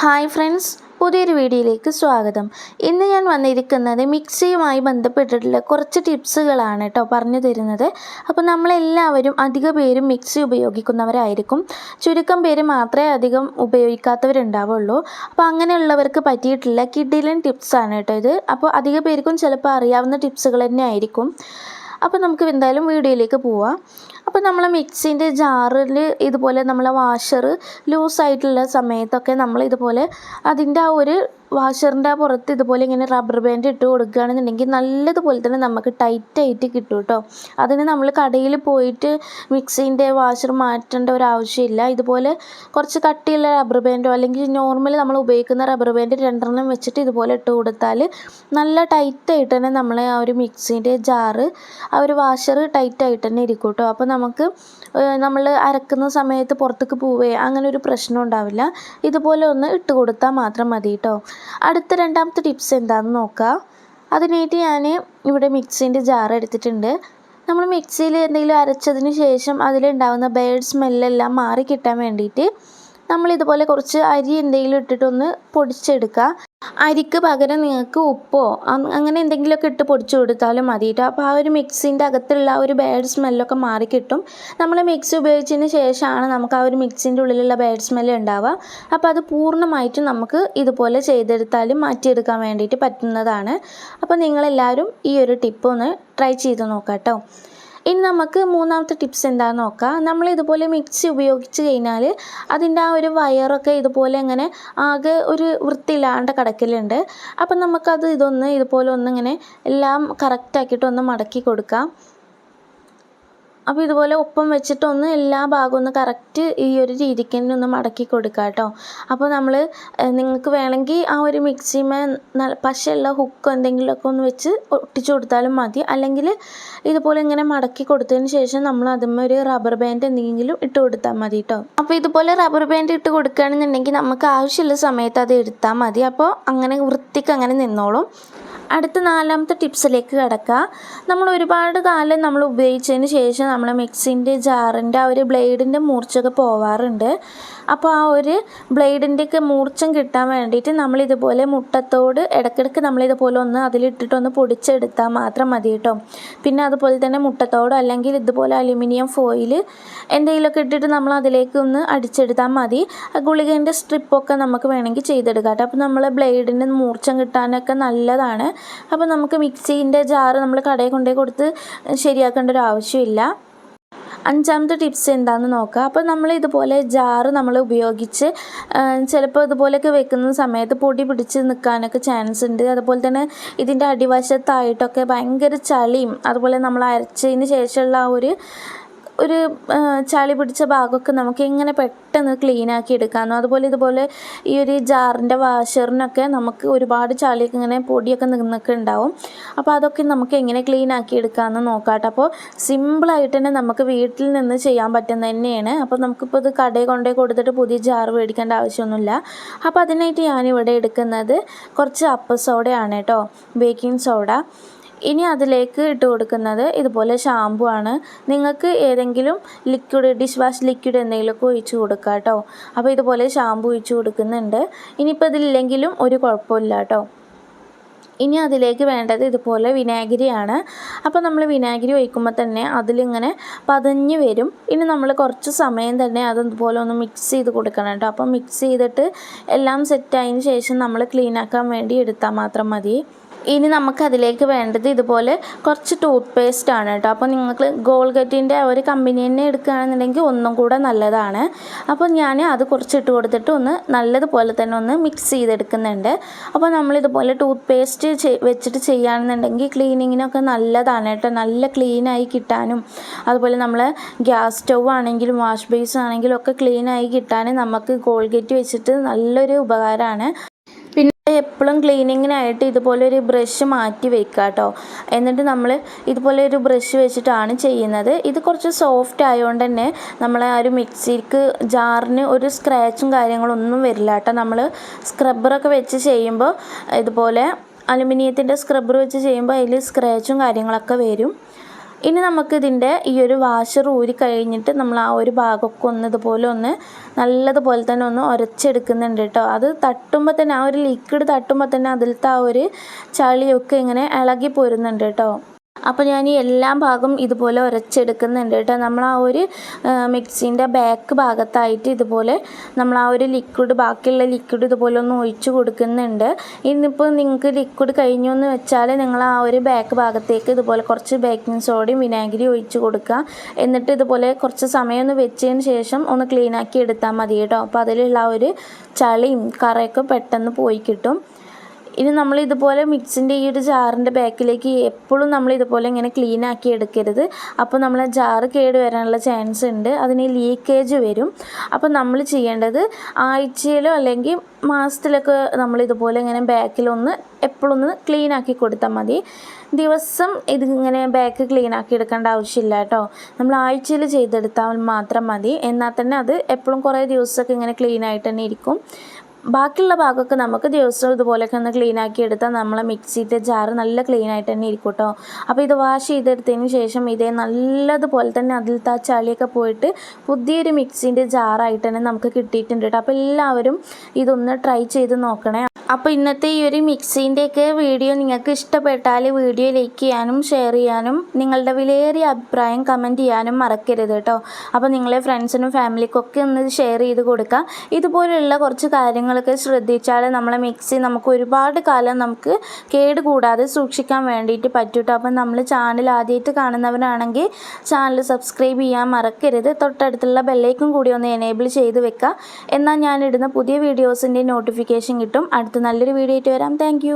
Hi friends പുതിയൊരു വീഡിയോയിലേക്ക് സ്വാഗതം. ഇന്ന് ഞാൻ വന്നിരിക്കുന്നത് മിക്സിയുമായി ബന്ധപ്പെട്ടിട്ടുള്ള കുറച്ച് ടിപ്സുകളാണ് കേട്ടോ പറഞ്ഞു തരുന്നത്. അപ്പോൾ നമ്മളെല്ലാവരും അധിക പേരും മിക്സി ഉപയോഗിക്കുന്നവരായിരിക്കും. ചുരുക്കം പേര് മാത്രമേ അധികം ഉപയോഗിക്കാത്തവരുണ്ടാവുള്ളൂ. അപ്പോൾ അങ്ങനെയുള്ളവർക്ക് പറ്റിയിട്ടുള്ള കിഡിലൻ ടിപ്സാണ് കേട്ടോ ഇത്. അപ്പോൾ അധിക പേർക്കും ചിലപ്പോൾ അറിയാവുന്ന ടിപ്സുകൾ തന്നെ ആയിരിക്കും അപ്പോൾ നമുക്ക് എന്തായാലും വീഡിയോയിലേക്ക് പോവാം. അപ്പോൾ നമ്മൾ മിക്സിന്റെ ജാറിൽ ഇതുപോലെ നമ്മൾ വാഷർ ലൂസായിട്ടുള്ള സമയത്തൊക്കെ നമ്മൾ ഇതുപോലെ അതിന്റെ ആ ഒരു വാഷറിന്റെ ആ പുറത്ത് ഇതുപോലെ ഇങ്ങനെ റബ്ബർ ബാൻഡ് ഇട്ട് കൊടുക്കുകയാണെന്നുണ്ടെങ്കിൽ നല്ലതുപോലെ തന്നെ നമുക്ക് ടൈറ്റായിട്ട് കിട്ടും കേട്ടോ. അതിന് നമ്മൾ കടയിൽ പോയിട്ട് മിക്സിന്റെ വാഷർ മാറ്റേണ്ട ഒരു ആവശ്യമില്ല. ഇതുപോലെ കുറച്ച് കട്ടിയുള്ള റബ്ബർ ബാൻഡോ അല്ലെങ്കിൽ നോർമൽ നമ്മൾ ഉപയോഗിക്കുന്ന റബ്ബർ ബാൻഡ് രണ്ടെണ്ണം വെച്ചിട്ട് ഇതുപോലെ ഇട്ട് കൊടുത്താൽ നല്ല ടൈറ്റായിട്ട് തന്നെ നമ്മളെ ആ ഒരു മിക്സിന്റെ ജാറ് ആ ഒരു വാഷർ ടൈറ്റായിട്ട് തന്നെ ഇരിക്കും കേട്ടോ. അപ്പോൾ നമുക്ക് നമ്മൾ അരക്കുന്ന സമയത്ത് പുറത്തേക്ക് പോവേ അങ്ങനെ ഒരു പ്രശ്നം ഉണ്ടാവില്ല. ഇതുപോലെ ഒന്ന് ഇട്ട് കൊടുത്താൽ മാത്രം മതി കേട്ടോ അടുത്ത രണ്ടാമത്തെ ടിപ്സ് എന്താണെന്ന് നോക്കാം. അതിനായിട്ട് ഞാൻ ഇവിടെ മിക്സിന്റെ ജാർ എടുത്തിട്ടുണ്ട്. നമ്മൾ മിക്സിയിൽ എന്തെങ്കിലും അരച്ചതിന് ശേഷം അതിലുണ്ടാകുന്ന ബേഡ് സ്മെല്ലെല്ലാം മാറി കിട്ടാൻ വേണ്ടിയിട്ട് നമ്മൾ ഇതുപോലെ കുറച്ച് അരി എന്തെങ്കിലും ഇട്ടിട്ടൊന്ന് പൊടിച്ചെടുക്കുക അരിക്ക് പകരം നിങ്ങൾക്ക് ഉപ്പോ? അങ്ങനെ എന്തെങ്കിലുമൊക്കെ ഇട്ട് പൊടിച്ചു കൊടുത്താലും മതി. കേട്ടോ അപ്പോൾ ആ ഒരു മിക്സിന്റെ അകത്തുള്ള ആ ഒരു ബാഡ് സ്മെല്ലൊക്കെ മാറിക്കിട്ടും നമ്മൾ മിക്സി ഉപയോഗിച്ചതിന് ശേഷമാണ് നമുക്ക് ആ ഒരു മിക്സിന്റെ ഉള്ളിലുള്ള ബാഡ് സ്മെല്ല് ഉണ്ടാവുക. അപ്പോൾ അത് പൂർണമായിട്ടും നമുക്ക് ഇതുപോലെ ചെയ്തെടുത്താലും മാറ്റിയെടുക്കാൻ വേണ്ടിയിട്ട് പറ്റുന്നതാണ്. അപ്പോൾ നിങ്ങളെല്ലാവരും ഈ ഒരു ടിപ്പ് ഒന്ന് ട്രൈ ചെയ്ത് നോക്കാം കേട്ടോ ഇനി നമുക്ക് മൂന്നാമത്തെ ടിപ്സ് എന്താണെന്ന് നോക്കാം. നമ്മൾ ഇതുപോലെ മിക്സി ഉപയോഗിച്ച് കഴിഞ്ഞാൽ അതിന്റെ ആ ഒരു വയറൊക്കെ ഇതുപോലെ ഇങ്ങനെ ആകെ ഒരു വൃത്തിയില്ലാണ്ട് കിടക്കലുണ്ട്. അപ്പം നമുക്കത് ഇതൊന്ന് ഇതുപോലെ ഒന്നിങ്ങനെ എല്ലാം കറക്റ്റാക്കിയിട്ട് ഒന്ന് മടക്കി കൊടുക്കാം. അപ്പോൾ ഇതുപോലെ ഒപ്പം വെച്ചിട്ടൊന്ന് എല്ലാ ഭാഗവും ഒന്ന് കറക്റ്റ് ഈ ഒരു രീതിക്ക് തന്നെ ഒന്ന് മടക്കി കൊടുക്കുക കേട്ടോ അപ്പോൾ നമ്മൾ നിങ്ങൾക്ക് വേണമെങ്കിൽ ആ ഒരു മിക്സിമേ പശയുള്ള ഹുക്കോ എന്തെങ്കിലുമൊക്കെ ഒന്ന് വെച്ച് ഒട്ടിച്ചു കൊടുത്താലും മതി. അല്ലെങ്കിൽ ഇതുപോലെ ഇങ്ങനെ മടക്കി കൊടുത്തതിന് ശേഷം നമ്മൾ അതിന്മേ ഒരു റബ്ബർ ബാൻഡ് എന്തെങ്കിലും ഇട്ട് കൊടുത്താൽ മതി കേട്ടോ അപ്പോൾ ഇതുപോലെ റബ്ബർ ബാൻഡ് ഇട്ട് കൊടുക്കുകയാണെന്നുണ്ടെങ്കിൽ നമുക്ക് ആവശ്യമുള്ള സമയത്ത് അത് എടുത്താൽ മതി. അപ്പോൾ അങ്ങനെ വൃത്തിക്ക് അങ്ങനെ നിന്നോളും. അടുത്ത നാലാമത്തെ ടിപ്സിലേക്ക് കിടക്കുക നമ്മൾ ഒരുപാട് കാലം നമ്മൾ ഉപയോഗിച്ചതിന് ശേഷം നമ്മൾ മിക്സിന്റെ ജാറിന്റെ ആ ഒരു ബ്ലേഡിന്റെ മൂർച്ചൊക്കെ പോവാറുണ്ട്. അപ്പോൾ ആ ഒരു ബ്ലേഡിന്റെയൊക്കെ മൂർച്ചം കിട്ടാൻ വേണ്ടിയിട്ട് നമ്മൾ ഇതുപോലെ മുട്ടത്തോട് ഇടയ്ക്കിടയ്ക്ക് നമ്മളിതുപോലെ ഒന്ന് അതിലിട്ടിട്ടൊന്ന് പൊടിച്ചെടുത്താൽ മാത്രം മതി കേട്ടോ. പിന്നെ അതുപോലെ തന്നെ മുട്ടത്തോട് അല്ലെങ്കിൽ ഇതുപോലെ അലുമിനിയം ഫോയിൽ എന്തെങ്കിലുമൊക്കെ ഇട്ടിട്ട് നമ്മൾ അതിലേക്ക് ഒന്ന് അടിച്ചെടുത്താൽ മതി. ഗുളികേന്റെ സ്ട്രിപ്പൊക്കെ നമുക്ക് വേണമെങ്കിൽ ചെയ്തെടുക്കാം കേട്ടോ. അപ്പോൾ നമ്മൾ ബ്ലേഡിന്റെ മൂർച്ചം കിട്ടാനൊക്കെ നല്ലതാണ്. അപ്പോൾ നമുക്ക് മിക്സീന്റെ ജാറ് നമ്മൾ കടയിൽ കൊണ്ടുപോയി കൊടുത്ത് ശരിയാക്കേണ്ട ഒരു ആവശ്യമില്ല. അഞ്ചാമത്തെ ടിപ്സ് എന്താണെന്ന് നോക്കാം. അപ്പോൾ നമ്മൾ ഇതുപോലെ ജാറ് നമ്മൾ ഉപയോഗിച്ച് ചിലപ്പോൾ ഇതുപോലെയൊക്കെ വെക്കുന്ന സമയത്ത് പൊടി പിടിച്ച് നിൽക്കാനൊക്കെ ചാൻസ് ഉണ്ട്. അതുപോലെ തന്നെ ഇതിന്റെ അടിവശത്തായിട്ടൊക്കെ ഭയങ്കര ചളിയും അതുപോലെ നമ്മൾ അരച്ചതിന് ശേഷമുള്ള ആ ഒരു ഒരു ചളി പിടിച്ച ഭാഗമൊക്കെ നമുക്ക് എങ്ങനെ പെട്ടെന്ന് ക്ലീൻ ആക്കി എടുക്കാമെന്നോ അതുപോലെ ഇതുപോലെ ഈ ഒരു ജാറിന്റെ വാഷറിനൊക്കെ നമുക്ക് ഒരുപാട് ചളിയൊക്കെ ഇങ്ങനെ പൊടിയൊക്കെ നിന്നൊക്കെ ഉണ്ടാവും. അപ്പോൾ അതൊക്കെ നമുക്ക് എങ്ങനെ ക്ലീൻ ആക്കി എടുക്കാമെന്ന് നോക്കാട്ടോ. അപ്പോൾ സിമ്പിളായിട്ട് തന്നെ നമുക്ക് വീട്ടിൽ നിന്ന് ചെയ്യാൻ പറ്റുന്ന തന്നെയാണ്. അപ്പോൾ നമുക്കിപ്പോൾ ഇത് കടയിൽ കൊണ്ടേ കൊടുത്തിട്ട് പുതിയ ജാർ മേടിക്കേണ്ട ആവശ്യമൊന്നുമില്ല. അപ്പോൾ അതിനായിട്ട് ഞാനിവിടെ എടുക്കുന്നത് കുറച്ച് അപ്പ സോഡയാണ് കേട്ടോ. ബേക്കിംഗ് സോഡ ഇനി അതിലേക്ക് ഇട്ട് കൊടുക്കുന്നത് ഇതുപോലെ ഷാമ്പു ആണ്. നിങ്ങൾക്ക് ഏതെങ്കിലും ലിക്വിഡ് ഡിഷ് വാഷ് ലിക്വിഡ് എന്തെങ്കിലുമൊക്കെ ഒഴിച്ച് കൊടുക്കുക കേട്ടോ അപ്പോൾ ഇതുപോലെ ഷാമ്പു ഒഴിച്ച് കൊടുക്കുന്നുണ്ട്. ഇനിയിപ്പോൾ ഇതില്ലെങ്കിലും ഒരു കുഴപ്പമില്ല കേട്ടോ ഇനി അതിലേക്ക് വേണ്ടത് ഇതുപോലെ വിനാഗിരിയാണ്. അപ്പോൾ നമ്മൾ വിനാഗിരി ഒഴിക്കുമ്പോൾ തന്നെ അതിലിങ്ങനെ പതഞ്ഞ് വരും. ഇനി നമ്മൾ കുറച്ച് സമയം തന്നെ അതുപോലെ ഒന്ന് മിക്സ് ചെയ്ത് കൊടുക്കണം കേട്ടോ. അപ്പോൾ മിക്സ് ചെയ്തിട്ട് എല്ലാം സെറ്റായതിന് ശേഷം നമ്മൾ ക്ലീൻ ആക്കാൻ വേണ്ടി എടുത്താൽ മാത്രം മതി. ഇനി നമുക്കതിലേക്ക് വേണ്ടത് ഇതുപോലെ കുറച്ച് ടൂത്ത് പേസ്റ്റ് ആണ് കേട്ടോ. അപ്പോൾ നിങ്ങൾക്ക് ഗോൾഗറ്റിന്റെ ഒരു കമ്പനി തന്നെ എടുക്കുകയാണെന്നുണ്ടെങ്കിൽ ഒന്നും കൂടെ നല്ലതാണ്. അപ്പോൾ ഞാൻ അത് കുറച്ച് ഇട്ട് കൊടുത്തിട്ട് ഒന്ന് നല്ലതുപോലെ തന്നെ ഒന്ന് മിക്സ് ചെയ്തെടുക്കുന്നുണ്ട്. അപ്പോൾ നമ്മളിതുപോലെ ടൂത്ത് പേസ്റ്റ് വെച്ചിട്ട് ചെയ്യുകയാണെന്നുണ്ടെങ്കിൽ ക്ലീനിങ്ങിനൊക്കെ നല്ലതാണ് കേട്ടോ. നല്ല ക്ലീനായി കിട്ടാനും അതുപോലെ നമ്മൾ ഗ്യാസ് സ്റ്റൗ ആണെങ്കിലും വാഷ് ബേസ് ആണെങ്കിലും ഒക്കെ ക്ലീനായി കിട്ടാനും നമുക്ക് കോൾഗേറ്റ് വെച്ചിട്ട് നല്ലൊരു ഉപകാരമാണ്. പിന്നെ എപ്പോഴും ക്ലീനിങ്ങിനായിട്ട് ഇതുപോലെ ഒരു ബ്രഷ് മാറ്റി വെക്കുക കേട്ടോ എന്നിട്ട് നമ്മൾ ഇതുപോലെ ഒരു ബ്രഷ് വെച്ചിട്ടാണ് ചെയ്യുന്നത്. ഇത് കുറച്ച് സോഫ്റ്റ് ആയതുകൊണ്ട് തന്നെ നമ്മളെ ആ ഒരു മിക്സിക്ക് ജാറിന് ഒരു സ്ക്രാച്ചും കാര്യങ്ങളൊന്നും വരില്ല കേട്ടോ നമ്മൾ സ്ക്രബ്ബറൊക്കെ വെച്ച് ചെയ്യുമ്പോൾ ഇതുപോലെ അലുമിനിയത്തിന്റെ സ്ക്രബ്ബർ വെച്ച് ചെയ്യുമ്പോൾ അതിൽ സ്ക്രാച്ചും കാര്യങ്ങളൊക്കെ വരും. ഇനി നമുക്കിതിന്റെ ഈ ഒരു വാഷർ ഊരി കഴിഞ്ഞിട്ട് നമ്മൾ ആ ഒരു ഭാഗമൊക്കെ ഒന്ന് ഇതുപോലെ ഒന്ന് നല്ലതുപോലെ തന്നെ ഒന്ന് ഉരച്ചെടുക്കുന്നുണ്ട് കേട്ടോ. അത് തട്ടുമ്പോൾ തന്നെ ആ ഒരു ലിക്വിഡ് തട്ടുമ്പോൾ തന്നെ അതിലത്തെ ആ ഒരു ചളിയൊക്കെ ഇങ്ങനെ ഇളകി പോരുന്നുണ്ട് കേട്ടോ. അപ്പോൾ ഞാൻ ഈ എല്ലാ ഭാഗം ഇതുപോലെ ഉരച്ചെടുക്കുന്നുണ്ട് കേട്ടോ. നമ്മൾ ആ ഒരു മിക്സിന്റെ ബാക്ക് ഭാഗത്തായിട്ട് ഇതുപോലെ നമ്മൾ ആ ഒരു ലിക്വിഡ് ബാക്കിയുള്ള ലിക്വിഡ് ഇതുപോലെ ഒന്ന് ഒഴിച്ച് കൊടുക്കുന്നുണ്ട്. ഇന്നിപ്പോൾ നിങ്ങൾക്ക് ലിക്വിഡ് കഴിഞ്ഞു എന്ന് വെച്ചാൽ നിങ്ങൾ ആ ഒരു ബാക്ക് ഭാഗത്തേക്ക് ഇതുപോലെ കുറച്ച് ബേക്കിംഗ് സോഡയും വിനാഗിരി ഒഴിച്ച് കൊടുക്കുക. എന്നിട്ട് ഇതുപോലെ കുറച്ച് സമയം ഒന്ന് വെച്ചതിന് ശേഷം ഒന്ന് ക്ലീനാക്കി എടുത്താൽ മതി കേട്ടോ. അപ്പോൾ അതിലുള്ള ആ ഒരു ചളിയും കറയൊക്കെ പെട്ടെന്ന് പോയി കിട്ടും. ഇനി നമ്മൾ ഇതുപോലെ മിക്സിന്റെ ഈ ഒരു ജാറിന്റെ ബാക്കിലേക്ക് എപ്പോഴും നമ്മൾ ഇതുപോലെ ഇങ്ങനെ ക്ലീൻ ആക്കി എടുക്കരുത്. അപ്പോൾ നമ്മൾ ജാറ് കേട് വരാനുള്ള ചാൻസ് ഉണ്ട്. അതിന് ലീക്കേജ് വരും. അപ്പോൾ നമ്മൾ ചെയ്യേണ്ടത് ആഴ്ചയിലോ അല്ലെങ്കിൽ മാസത്തിലൊക്കെ നമ്മൾ ഇതുപോലെ ഇങ്ങനെ ബാക്കിലൊന്ന് എപ്പോഴൊന്ന് ക്ലീൻ ആക്കി കൊടുത്താൽ മതി. ദിവസം ഇതിങ്ങനെ ബാക്ക് ക്ലീൻ ആക്കി എടുക്കേണ്ട ആവശ്യമില്ല കേട്ടോ. നമ്മൾ ആഴ്ചയിൽ ചെയ്തെടുത്താൽ മാത്രം മതി. എന്നാൽ തന്നെ അത് എപ്പോഴും കുറേ ദിവസമൊക്കെ ഇങ്ങനെ ക്ലീൻ ആയിട്ട് തന്നെ ഇരിക്കും. ബാക്കിയുള്ള ഭാഗമൊക്കെ നമുക്ക് ദിവസവും ഇതുപോലെയൊക്കെ ഒന്ന് ക്ലീൻ ആക്കി എടുത്താൽ നമ്മളെ മിക്സിയുടെ ജാറ് നല്ല ക്ലീൻ ആയിട്ട് തന്നെ ഇരിക്കും കേട്ടോ. അപ്പോൾ ഇത് വാഷ് ചെയ്തെടുത്തതിന് ശേഷം ഇതേ നല്ലതുപോലെ തന്നെ അതിലത്തെ ആ ചളിയൊക്കെ പോയിട്ട് പുതിയൊരു മിക്സിന്റെ ജാറായിട്ട് തന്നെ നമുക്ക് കിട്ടിയിട്ടുണ്ട് കേട്ടോ. അപ്പോൾ എല്ലാവരും ഇതൊന്ന് ട്രൈ ചെയ്ത് നോക്കണേ. അപ്പോൾ ഇന്നത്തെ ഈ ഒരു മിക്സിന്റെയൊക്കെ വീഡിയോ നിങ്ങൾക്ക് ഇഷ്ടപ്പെട്ടാൽ വീഡിയോ ലൈക്ക് ചെയ്യാനും ഷെയർ ചെയ്യാനും നിങ്ങളുടെ വിലയേറിയ അഭിപ്രായം കമന്റ് ചെയ്യാനും മറക്കരുത് കേട്ടോ. അപ്പോൾ നിങ്ങളെ ഫ്രണ്ട്സിനും ഫാമിലിക്കൊക്കെ ഒന്ന് ഷെയർ ചെയ്ത് കൊടുക്കുക ഇതുപോലെയുള്ള കുറച്ച് കാര്യങ്ങളൊക്കെ ശ്രദ്ധിച്ചാൽ നമ്മളെ മിക്സി നമുക്ക് ഒരുപാട് കാലം നമുക്ക് കേട് കൂടാതെ സൂക്ഷിക്കാൻ വേണ്ടിയിട്ട് പറ്റൂട്ടോ അപ്പം നമ്മൾ ചാനൽ ആദ്യമായിട്ട് കാണുന്നവരാണെങ്കിൽ ചാനൽ സബ്സ്ക്രൈബ് ചെയ്യാൻ മറക്കരുത്. തൊട്ടടുത്തുള്ള ബെല്ലൈക്കും കൂടി ഒന്ന് എനേബിൾ ചെയ്ത് വെക്കുക എന്നാൽ ഞാനിടുന്ന പുതിയ വീഡിയോസിന്റെ നോട്ടിഫിക്കേഷൻ കിട്ടും. നല്ലൊരു വീഡിയോ ആയിട്ട് വരാം. താങ്ക്